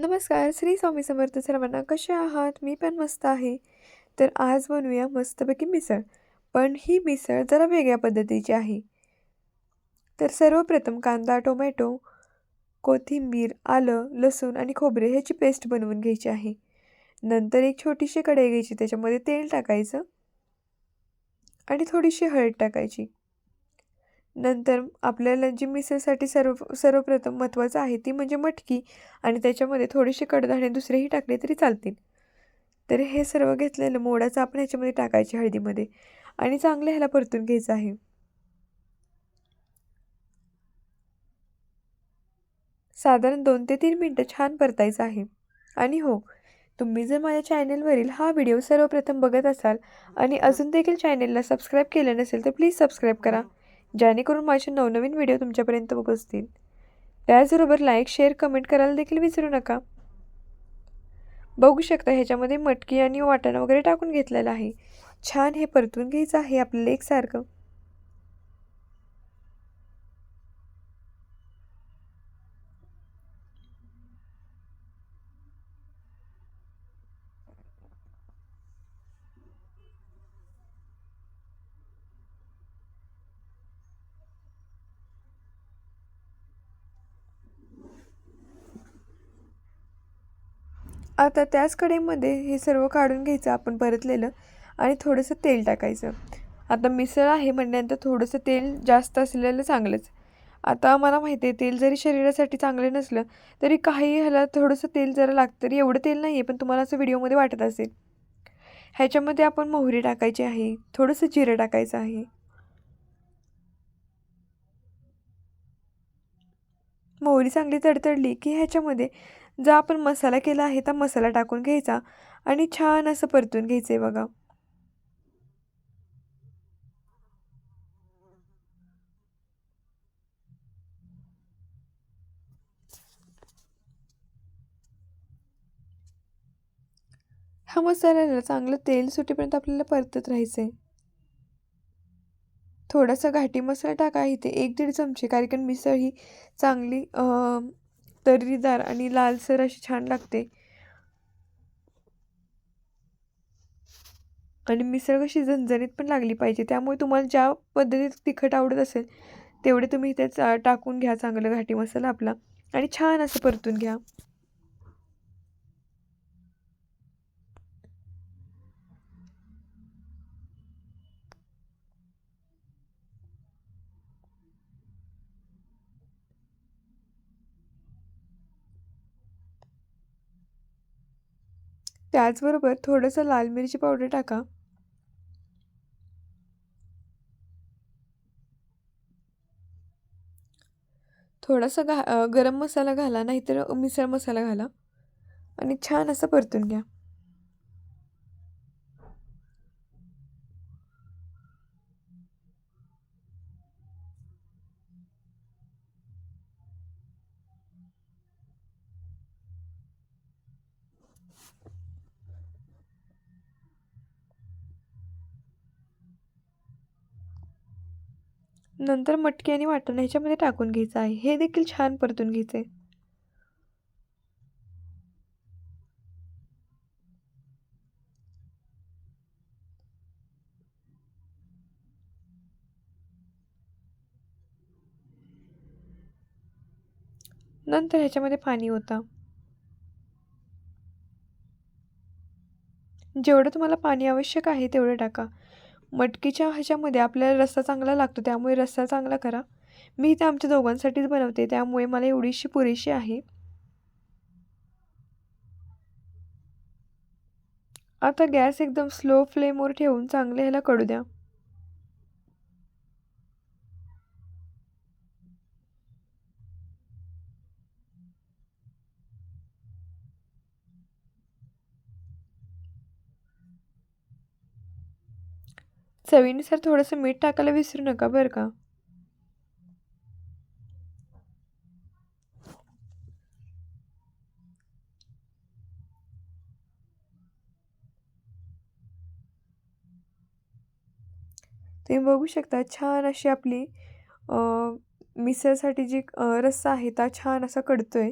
नमस्कार श्री स्वामी समर्थ सर्वांना कसे आहात? मी पण मस्त आहे. तर आज बनवूया मस्तपैकी मिसळ. पण ही मिसळ जरा वेगळ्या पद्धतीची आहे. तर सर्वप्रथम कांदा टोमॅटो कोथिंबीर आलं लसूण आणि खोबरे ह्याची पेस्ट बनवून घ्यायची आहे. नंतर एक छोटीशी कढई घ्यायची त्याच्यामध्ये तेल टाकायचं आणि थोडीशी हळद टाकायची. नंतर आपल्याला जी मिसळसाठी सर्व सर्वप्रथम महत्त्वाचं आहे ती म्हणजे मटकी आणि त्याच्यामध्ये थोडेसे कडधान्य दुसरेही टाकले तरी चालतील. तर हे सर्व घेतलेलं मोडाचं आपण ह्याच्यामध्ये टाकायचे हळदीमध्ये आणि चांगलं ह्याला परतून घ्यायचं आहे. साधारण दोन ते तीन मिनटं छान परतायचं आहे. आणि हो तुम्ही जर माझ्या चॅनेलवरील हा व्हिडिओ सर्वप्रथम बघत असाल आणि अजून देखील चॅनेलला सबस्क्राईब केलं नसेल तर प्लीज सबस्क्राईब करा. जेणेकरून माझे नवनवीन व्हिडिओ तुमच्यापर्यंत पोहोचतील. त्याचबरोबर लाईक शेअर कमेंट करायला देखील विसरू नका. बघू शकता ह्याच्यामध्ये मटकी आणि वाटाणा वगैरे टाकून घेतलेलं आहे. छान हे परतून घ्यायचं आहे आपल्याला एकसारखं आता त्याच कढईमध्ये हे सर्व काढून घ्यायचं आपण परतलेलं आणि थोडंसं तेल टाकायचं. आता मिसळ आहे म्हणल्यानंतर थोडंसं तेल जास्त असलेलं चांगलंच. आता मला माहिती आहे तेल जरी शरीरासाठी चांगलं नसलं तरी काही ह्याला थोडंसं तेल जरा लागतं तरी एवढं तेल नाही आहे पण तुम्हाला असं व्हिडिओमध्ये वाटत असेल. ह्याच्यामध्ये आपण मोहरी टाकायची आहे थोडंसं जिरं टाकायचं आहे. मोहरी चांगली तडतडली की ह्याच्यामध्ये जो आपण मसाला केला आहे त्या मसाला टाकून घ्यायचा आणि छान असं परतून घ्यायचं आहे बघा. हा मसाल्याला चांगलं तेल सुटेपर्यंत आपल्याला परतत राहायचं आहे थोडासा घाटी मसाला टाका इथे एक दीड चमचे कारण मिसळ ही चांगली तर्रीदार आणि लालसर अशी छान लागते. आणि मिसळ कशी झणझणीत पण लागली पाहिजे. त्यामुळे तुम्हाला ज्या पद्धतीत तिखट आवडत असेल तेवढे तुम्ही इथे टाकून घ्या चांगलं घाटी मसाला आपला. आणि छान असं परतून घ्या. त्याचबरोबर थोडंसं लाल मिरची पावडर टाका. थोडासा घा गरम मसाला घाला नाहीतर मिसळ मसाला घाला. आणि छान असं परतून घ्या. नंतर मटकी आणि वाटण ह्याच्यामध्ये टाकून घ्यायचं आहे. हे देखील छान परतून घ्यायचं. आहे नंतर ह्याच्यामध्ये पाणी होतं जेवढं तुम्हाला पाणी आवश्यक आहे तेवढं टाका. मटकीच्या ह्याच्यामध्ये आपल्याला रस्सा चांगला लागतो त्यामुळे रस्सा चांगला करा. मी इथे आमच्या दोघांसाठीच बनवते त्यामुळे मला एवढीशी पुरेशी आहे. आता गॅस एकदम स्लो फ्लेमवर ठेवून चांगले ह्याला कडू द्या. चवीनुसार थोडंसं मीठ टाकायला विसरू नका बरं का. तुम्ही बघू शकता छान अशी आपली मिसळसाठी जी रस्सा आहे ता छान असा कडतोय.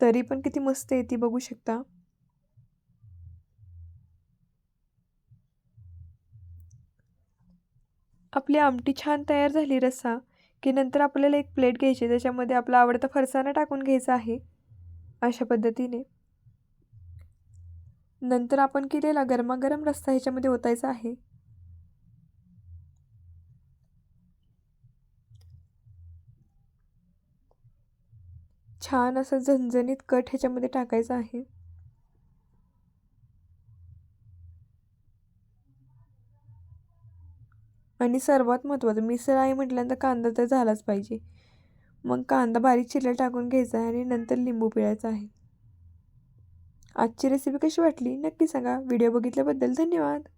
तरी पण किती मस्त येते बघू शकता. आपली आमटी छान तयार झाली रस्सा की नंतर आपल्याला एक प्लेट घ्यायची त्याच्यामध्ये आपला आवडता फरसाणा टाकून घ्यायचा आहे अशा पद्धतीने. नंतर आपण केलेला गरमागरम रस्सा ह्याच्यामध्ये ओतायचा आहे. छान असं झणझणीत कट ह्याच्यामध्ये टाकायचं आहे. आणि सर्वात महत्त्वाचं मिसळ आहे म्हटल्यानंतर कांदा तर झालाच पाहिजे. मग कांदा बारीक चिरला टाकून घ्यायचा आहे आणि नंतर लिंबू पिळायचा आहे. आजची रेसिपी कशी वाटली? नक्की सांगा. व्हिडिओ बघितल्याबद्दल धन्यवाद.